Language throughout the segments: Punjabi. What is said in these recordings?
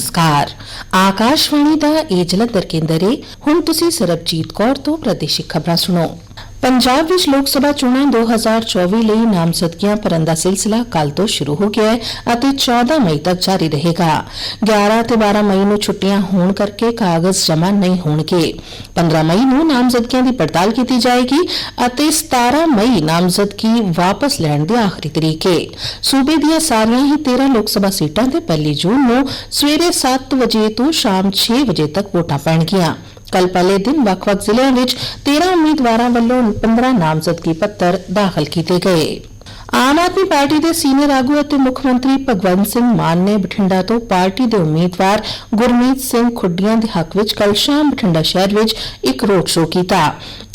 ਨਮਸਕਾਰ। ਆਕਾਸ਼ਵਾਣੀ ਦਾ ਇਹ ਜਲੰਧਰ ਕੇਂਦਰ ਹੈ ਹੁਣ ਤੁਸੀਂ ਸਰਬਜੀਤ ਕੌਰ ਤੋਂ ਪ੍ਰਾਦੇਸ਼ਿਕ ਖਬਰਾਂ ਸੁਣੋ। ਪੰਜਾਬ ਵਿੱਚ ਲੋਕ ਸਭਾ ਚੋਣਾਂ 2024 ਲਈ ਨਾਮਜ਼ਦਗੀਆਂ ਭਰਨ ਦਾ ਸਿਲਸਿਲਾ ਕੱਲ ਤੋਂ ਸ਼ੁਰੂ ਹੋ ਗਿਆ ਹੈ ਅਤੇ 14 ਮਈ ਤੱਕ ਜਾਰੀ ਰਹੇਗਾ। 11 ਤੇ 12 ਮਈ ਨੂੰ ਛੁੱਟੀਆਂ ਹੋਣ ਕਰਕੇ ਕਾਗਜ਼ ਜਮ੍ਹਾਂ ਨਹੀਂ ਹੋਣਗੇ। 15 ਮਈ ਨੂੰ ਨਾਮਜ਼ਦਗੀਆਂ ਦੀ ਪੜਤਾਲ ਕੀਤੀ ਜਾਏਗੀ ਅਤੇ 17 ਮਈ ਨਾਮਜ਼ਦਗੀ ਵਾਪਸ ਲੈਣ ਦੀ ਆਖਰੀ ਤਰੀਕ ਹੈ ਸੂਬੇ ਦੀਆਂ ਸਾਰੀਆਂ ਹੀ 13 ਲੋਕ ਸਭਾ ਸੀਟਾਂ ਤੇ 1 ਜੂਨ ਨੂੰ ਸਵੇਰੇ 7 ਵਜੇ ਤੋਂ ਸ਼ਾਮ 6 ਵਜੇ ਤੱਕ ਵੋਟਾਂ ਪੈਣਗੀਆਂ। ਕੱਲ ਪਹਿਲੇ ਦਿਨ ਵੱਖ-ਵੱਖ ਜ਼ਿਲ੍ਹਿਆਂ ਵਿੱਚ 13 ਉਮੀਦਵਾਰਾਂ ਵੱਲੋਂ 15 ਨਾਮਜ਼ਦਗੀ ਪੱਤਰ ਦਾਖਲ ਕੀਤੇ ਗਏ। ਆਮ ਆਦਮੀ ਪਾਰਟੀ ਦੇ ਸੀਨੀਅਰ ਆਗੂ ਅਤੇ ਮੁੱਖ ਮੰਤਰੀ ਭਗਵੰਤ ਸਿੰਘ ਮਾਨ ਨੇ ਬਠਿੰਡਾ ਤੋਂ ਪਾਰਟੀ ਦੇ ਉਮੀਦਵਾਰ ਗੁਰਮੀਤ ਸਿੰਘ ਖੁੱਡੀਆਂ ਦੇ ਹੱਕ ਵਿੱਚ ਕੱਲ ਸ਼ਾਮ ਬਠਿੰਡਾ ਸ਼ਹਿਰ ਵਿੱਚ ਇੱਕ ਰੋਡ ਸ਼ੋਅ ਕੀਤਾ।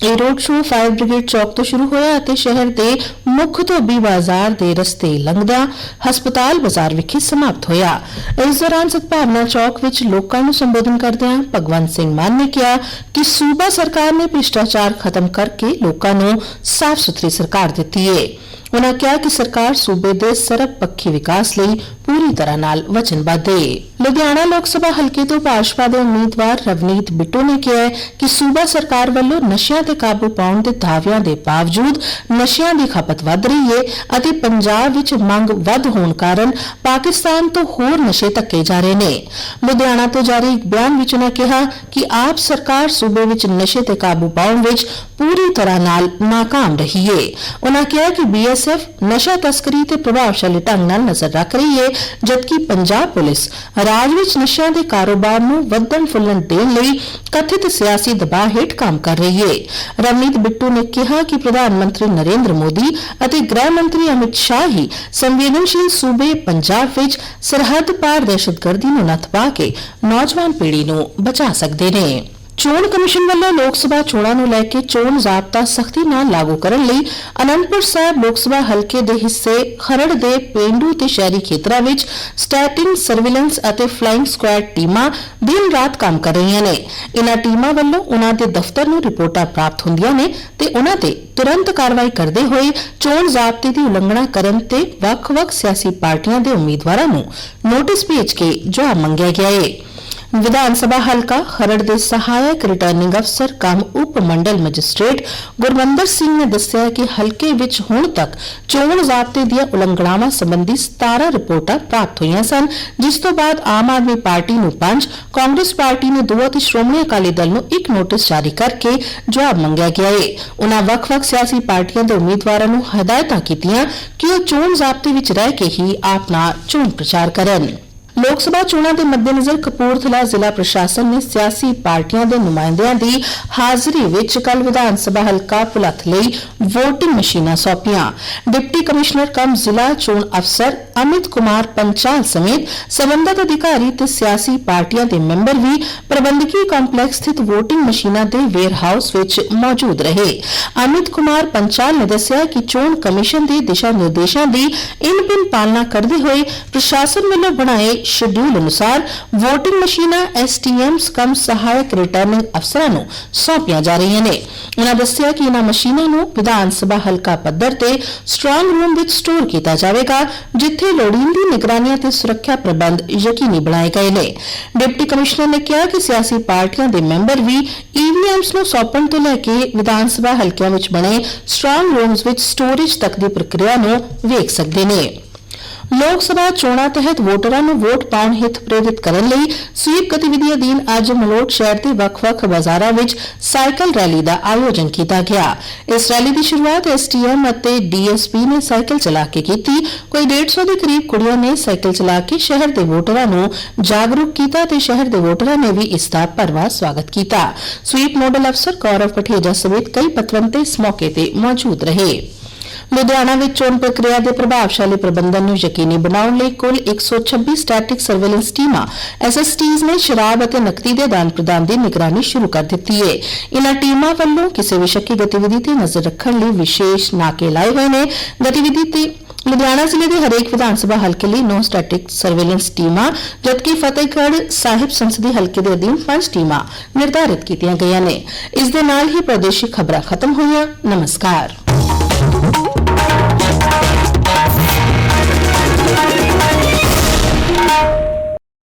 ਇਹ road show fire brigade Chowk ਤੋਂ ਸ਼ੁਰੂ ਹੋਇਆ ਅਤੇ ਸ਼ਹਿਰ ਦੇ ਮੁੱਖ ਧੋਬੀ ਬਾਜ਼ਾਰ ਦੇ ਰਸਤੇ ਲੰਘਦਾ ਹਸਪਤਾਲ ਬਾਜ਼ਾਰ ਵਿਖੇ ਸਮਾਪਤ ਹੋਇਆ। ਇਸ ਦੌਰਾਨ ਸਤਭਾਵਨਾ ਚੌਕ ਵਿੱਚ ਲੋਕਾਂ ਨੂੰ ਸੰਬੋਧਨ ਕਰਦਿਆਂ ਭਗਵੰਤ ਸਿੰਘ ਮਾਨ ਨੇ ਕਿਹਾ ਕਿ ਸੂਬਾ ਸਰਕਾਰ ਨੇ ਭ੍ਰਿਸ਼ਟਾਚਾਰ ਖਤਮ ਕਰਕੇ ਲੋਕਾਂ ਨੂੰ ਸਾਫ਼ ਸੁਥਰੀ ਸਰਕਾਰ ਦਿੱਤੀ ਹੈ ਉਨ੍ਹਾਂ ਕਿਹਾ ਕਿ ਸਰਕਾਰ ਸੂਬੇ ਦੇ ਸਰਬ ਪੱਖੀ ਵਿਕਾਸ ਲਈ ਪੂਰੀ ਤਰ੍ਹਾਂ ਨਾਲ ਵਚਨਬੱਧ ਹੈ ਲੁਧਿਆਣਾ ਲੋਕ ਸਭਾ ਹਲਕੇ ਤੋਂ ਭਾਜਪਾ ਦੇ ਉਮੀਦਵਾਰ ਰਵਨੀਤ ਬਿੱਟੂ ਨੇ ਕਿਹਾ ਕਿ ਸੂਬਾ ਸਰਕਾਰ ਵੱਲੋਂ ਨਸ਼ਿਆਂ ਤੇ ਕਾਬੂ ਪਾਉਣ ਦੇ ਦਾਅਵਿਆਂ ਦੇ ਬਾਵਜੂਦ ਨਸ਼ਿਆਂ ਦੀ ਖਪਤ ਵੱਧ ਰਹੀ ਹੈ ਅਤੇ ਪੰਜਾਬ ਵਿੱਚ ਮੰਗ ਵੱਧ ਹੋਣ ਕਾਰਨ ਪਾਕਿਸਤਾਨ ਤੋਂ ਹੋਰ ਨਸ਼ੇ ਧੱਕੇ ਜਾ ਰਹੇ ਨੇ। ਲੁਧਿਆਣਾ ਤੋਂ ਜਾਰੀ ਇੱਕ ਬਿਆਨ ਵਿੱਚ ਉਹਨਾਂ ਕਿਹਾ ਕਿ ਆਪ ਸਰਕਾਰ ਸੂਬੇ ਵਿੱਚ ਨਸ਼ੇ ਤੇ ਕਾਬੂ ਪਾਉਣ ਵਿੱਚ ਪੂਰੀ ਤਰ੍ਹਾਂ ਨਾਲ ناکਾਮ ਰਹੀ ਹੈ ਉਹਨਾਂ ਕਿਹਾ ਕਿ ਬੀਐਸਐਫ ਨਸ਼ਾ ਤਸਕਰੀ ਤੇ ਪ੍ਰਭਾਵਸ਼ਾਲੀ ਢੰਗ ਨਾਲ ਨਜ਼ਰ ਰੱਖ ਰਹੀ ਹੈ ਜਦਕਿ ਪੰਜਾਬ ਪੁਲਿਸ ਰਾਜ ਵਿੱਚ ਨਸ਼ਿਆਂ ਦੇ ਕਾਰੋਬਾਰ ਨੂੰ ਵਧਣ ਫੁੱਲਣ ਦੇਣ ਲਈ ਕਥਿਤ ਸਿਆਸੀ ਦਬਾਅ ਹੇਠ ਕੰਮ ਕਰ ਰਹੀ ਹੈ ਰਵਨੀਤ ਬਿੱਟੂ ਨੇ ਕਿਹਾ ਕਿ ਪ੍ਰਧਾਨ ਮੰਤਰੀ ਨਰਿੰਦਰ ਮੋਦੀ ਅਤੇ ਗ੍ਰਹਿ ਮੰਤਰੀ ਅਮਿਤ ਸ਼ਾਹ ਹੀ ਸੰਵੇਦਨਸ਼ੀਲ ਸੂਬੇ ਪੰਜਾਬ ਵਿੱਚ ਸਰਹੱਦ ਪਾਰ ਦਹਿਸ਼ਤਗਰਦੀ ਨੂੰ ਨੱਥ ਪਾ ਕੇ ਨੌਜਵਾਨ ਪੀੜ੍ਹੀ ਨੂੰ ਬਚਾ ਸਕਦੇ ਨੇ। ਚੋਣ ਕਮਿਸ਼ਨ ਵੱਲੋਂ ਲੋਕ ਸਭਾ ਚੋਣਾਂ ਨੂੰ ਲੈ ਕੇ ਚੋਣ ਜ਼ਾਬਤਾ ਸਖਤੀ ਨਾਲ ਲਾਗੂ ਕਰਨ ਲਈ ਅਨੰਦਪੁਰ ਸਾਹਿਬ ਲੋਕ ਸਭਾ ਹਲਕੇ ਦੇ ਹਿੱਸੇ ਖਰੜ ਦੇ ਪਿੰਡੂ ਤੇ ਸ਼ਹਿਰੀ ਖੇਤਰਾਂ ਵਿੱਚ ਸਟੈਟਿੰਗ, ਸਰਵੇਲੈਂਸ ਅਤੇ ਫਲਾਈਂਗ ਸਕੁਐਡ ਟੀਮਾਂ ਦਿਨ ਰਾਤ ਕੰਮ ਕਰ ਰਹੀਆਂ ਨੇ। ਇਨ੍ਹਾਂ ਟੀਮਾਂ ਵੱਲੋਂ ਉਨ੍ਹਾਂ ਦੇ ਦਫ਼ਤਰ ਨੂੰ ਰਿਪੋਰਟਾਂ ਪ੍ਰਾਪਤ ਹੁੰਦੀਆਂ ਨੇ ਤੇ ਉਨ੍ਹਾਂ ਤੇ ਤੁਰੰਤ ਕਾਰਵਾਈ ਕਰਦੇ ਹੋਏ ਚੋਣ ਜ਼ਾਬਤੇ ਦੀ ਉਲੰਘਣਾ ਕਰਨ ਤੇ ਵੱਖ-ਵੱਖ ਸਿਆਸੀ ਪਾਰਟੀਆਂ ਦੇ ਉਮੀਦਵਾਰਾਂ ਨੂੰ ਨੋਟਿਸ ਭੇਜ ਕੇ ਜਵਾਬ ਮੰਗਿਆ ਗਿਆ ਹੈ ਵਿਧਾਨ ਸਭਾ ਹਲਕਾ ਖਰੜ ਦੇ ਸਹਾਇਕ ਰਿਟਰਨਿੰਗ ਅਫਸਰ ਕੰਮ ਉਪ ਮੰਡਲ ਮੈਜਿਸਟ੍ਰੇਟ ਗੁਰਵੰਦਰ ਸਿੰਘ ਨੇ ਦੱਸਿਆ ਕਿ ਹਲਕੇ ਵਿੱਚ ਹੁਣ ਤੱਕ ਚੋਣ ਜ਼ਾਬਤੇ ਦੀਆਂ ਉਲੰਘਣਾਵਾਂ ਸੰਬੰਧੀ 17 ਰਿਪੋਰਟਾਂ ਪ੍ਰਾਪਤ ਹੋਈਆਂ ਸਨ, ਜਿਸ ਤੋਂ ਬਾਅਦ ਆਮ ਆਦਮੀ ਪਾਰਟੀ ਨੂੰ 5 ਕਾਂਗਰਸ ਪਾਰਟੀ ਨੇ 2 ਅਤੇ ਸ਼੍ਰੋਮਣੀ ਅਕਾਲੀ ਦਲ ਨੂੰ ਇੱਕ ਨੋਟਿਸ ਜਾਰੀ ਕਰਕੇ ਜਵਾਬ ਮੰਗਿਆ ਗਿਆ ਹੈ ਉਨ੍ਹਾਂ ਵੱਖ-ਵੱਖ ਸਿਆਸੀ ਪਾਰਟੀਆਂ ਦੇ ਉਮੀਦਵਾਰਾਂ ਨੂੰ ਹਦਾਇਤਾਂ ਕੀਤੀਆਂ ਕਿ ਉਹ ਚੋਣ ਜ਼ਾਬਤੇ ਵਿੱਚ ਰਹਿ ਕੇ ਹੀ ਆਪਣਾ ਚੋਣ ਪ੍ਰਚਾਰ ਕਰਨ। ਲੋਕ ਸਭਾ ਚੋਣਾਂ ਦੇ ਮੱਦੇਨਜ਼ਰ ਕਪੂਰਥਲਾ ਜ਼ਿਲ੍ਹਾ ਪ੍ਰਸ਼ਾਸਨ ਨੇ ਸਿਆਸੀ ਪਾਰਟੀਆਂ ਦੇ ਨੁਮਾਇੰਦਿਆਂ ਦੀ ਹਾਜ਼ਰੀ ਵਿੱਚ ਕੱਲ ਵਿਧਾਨ ਸਭਾ ਹਲਕਾ ਪੁਲੱਥ ਲਈ VOTING ਮਸ਼ੀਨਾਂ ਸੌਂਪੀਆਂ। ਡਿਪਟੀ ਕਮਿਸ਼ਨਰ ਕਮ ਜ਼ਿਲ੍ਹਾ ਚੋਣ ਅਫਸਰ ਅਮਿਤ ਕੁਮਾਰ ਪੰਚਾਲ ਸਮੇਤ ਸਬੰਧਤ ਅਧਿਕਾਰੀ ਤੇ ਸਿਆਸੀ ਪਾਰਟੀਆਂ ਦੇ ਮੈਂਬਰ ਵੀ ਪ੍ਰਬੰਧਕੀ ਕੰਪਲੈਕਸ ਸਥਿਤ VOTING ਮਸ਼ੀਨਾਂ ਦੇ ਵੇਅਰ ਹਾਊਸ ਵਿੱਚ ਮੌਜੂਦ ਰਹੇ। ਅਮਿਤ ਕੁਮਾਰ ਪੰਚਾਲ ਨੇ ਦੱਸਿਆ ਕਿ ਚੋਣ ਕਮਿਸ਼ਨ ਦੇ ਦਿਸ਼ਾ ਨਿਰਦੇਸ਼ਾਂ ਦੀ ਇਨਪਿਨ ਪਾਲਣਾ ਕਰਦੇ ਹੋਏ ਪ੍ਰਸ਼ਾਸਨ ਵੱਲੋਂ ਬਣਾਏ ਸ਼ਡਿਊਲ ਅਨੁਸਾਰ VOTING ਮਸ਼ੀਨਾਂ ਐਸਟੀਐਮਸ ਕਮ ਸਹਾਇਕ ਰਿਟਰਨਿੰਗ ਅਫਸਰਾਂ ਨੂੰ ਸੌਂਪੀਆਂ ਜਾ ਰਹੀਆਂ ਨੇ। ਉਹਨਾਂ ਦੱਸਿਆ ਕਿ ਇਹਨਾਂ ਮਸ਼ੀਨਾਂ ਨੂੰ ਵਿਧਾਨ ਸਭਾ ਹਲਕਾ ਪੱਧਰ ਤੇ ਸਟਰੋਂਗ ਰੂਮ ਵਿੱਚ ਸਟੋਰ ਕੀਤਾ ਜਾਵੇਗਾ, ਜਿੱਥੇ ਲੋੜੀਂਦੀ ਨਿਗਰਾਨੀ ਅਤੇ ਸੁਰੱਖਿਆ ਪ੍ਰਬੰਧ ਯਕੀਨੀ ਬਣਾਏ ਗਏ ਨੇ। ਡਿਪਟੀ ਕਮਿਸ਼ਨਰ ਨੇ ਕਿਹਾ ਕਿ ਸਿਆਸੀ ਪਾਰਟੀਆਂ ਦੇ ਮੈਂਬਰ ਵੀ ਈਵੀਐਮਸ ਨੂੰ ਸੌਂਪਣ ਤੋਂ ਲੈ ਕੇ ਵਿਧਾਨ ਸਭਾ ਹਲਕਿਆਂ ਵਿੱਚ ਬਣੇ ਸਟਰੋਂਗ ਰੂਮਸ ਵਿੱਚ ਸਟੋਰੇਜ ਤੱਕ ਦੀ ਪ੍ਰਕਿਰਿਆ ਨੂੰ ਵੇਖ ਸਕਦੇ ਨੇ। ਲੋਕ ਸਭਾ ਚੋਣਾਂ ਤਹਿਤ ਵੋਟਰਾਂ ਨੂੰ ਵੋਟ ਪਾਉਣ ਹਿੱਤ ਪ੍ਰੇਰਿਤ ਕਰਨ ਲਈ ਸਵੀਪ ਗਤੀਵਿਧੀ ਅਧੀਨ ਅੱਜ ਮਲੋਟ ਸ਼ਹਿਰ ਦੇ ਵੱਖ-ਵੱਖ ਬਾਜ਼ਾਰਾਂ ਵਿੱਚ ਸਾਈਕਲ ਰੈਲੀ ਦਾ ਆਯੋਜਨ ਕੀਤਾ ਗਿਆ। ਇਸ ਰੈਲੀ ਦੀ ਸ਼ੁਰੂਆਤ ਐਸਟੀਐਮ ਅਤੇ ਡੀਐਸਪੀ ਨੇ ਸਾਈਕਲ ਚਲਾ ਕੇ ਕੀਤੀ। ਕੋਈ 150 ਦੇ ਕਰੀਬ ਕੁੜੀਆਂ ਨੇ ਸਾਈਕਲ ਚਲਾ ਕੇ ਸ਼ਹਿਰ ਦੇ ਵੋਟਰਾਂ ਨੂੰ ਜਾਗਰੂਕ ਕੀਤਾ ਤੇ ਸ਼ਹਿਰ ਦੇ ਵੋਟਰਾਂ ਨੇ ਵੀ ਇਸ ਦਾ ਭਰਵਾਂ ਸਵਾਗਤ ਕੀਤਾ। ਸਵੀਪ ਨੋਡਲ ਅਫਸਰ ਕੌਰਵ ਪਠੇਜਾ ਸਮੇਤ ਕਈ ਪਤਵੰਤੇ ਇਸ ਮੌਕੇ ਤੇ ਮੌਜੂਦ ਰਹੇ। ਲੁਧਿਆਣਾ ਵਿੱਚ ਚੋਣ ਪ੍ਰਕਿਰਿਆ ਦੇ ਪ੍ਰਭਾਵਸ਼ਾਲੀ ਪ੍ਰਬੰਧਨ ਨੂੰ ਯਕੀਨੀ ਬਣਾਉਣ ਲਈ ਕੁੱਲ 126 ਸਟੈਟਿਕ ਸਰਵੇਲੈਂਸ ਟੀਮਾਂ ਐਸਐਸਟੀਜ਼ ਨੇ ਸ਼ਰਾਬ ਅਤੇ ਨਕਦੀ ਦੇ ਦਾਨ ਪ੍ਰਦਾਨ ਦੀ ਨਿਗਰਾਨੀ ਸ਼ੁਰੂ ਕਰ ਦਿੱਤੀ ਹੈ ਇਨ੍ਹਾਂ ਟੀਮਾਂ ਵੱਲੋਂ ਕਿਸੇ ਵੀ ਸ਼ੱਕੀ ਗਤੀਵਿਧੀ ਤੇ ਨਜ਼ਰ ਰੱਖਣ ਲਈ ਵਿਸ਼ੇਸ਼ ਨਾਕੇ ਲਾਏ ਹੋਏ ਨੇ। ਗਤੀਵਿਧੀ ਤੇ ਲੁਧਿਆਣਾ ਜ਼ਿਲ੍ਹੇ ਦੇ ਹਰੇਕ ਵਿਧਾਨ ਸਭਾ ਹਲਕੇ ਲਈ ਨੌ ਸਟੈਟਿਕ ਸਰਵੇਲੈਂਸ ਟੀਮਾਂ, ਜਦਕਿ ਫਤਿਹਗੜ੍ਹ ਸਾਹਿਬ ਸੰਸਦੀ ਹਲਕੇ ਦੇ ਅਧੀਨ ਪੰਜ ਟੀਮਾਂ ਨਿਰਧਾਰਿਤ ਕੀਤੀਆਂ ਗਈਆਂ ਨੇ। ਇਸ ਦੇ ਨਾਲ ਹੀ ਪ੍ਰਦੇਸ਼ਿਕ ਖਬਰਾਂ ਖਤਮ ਹੋਈਆਂ। ਨਮਸਕਾਰ।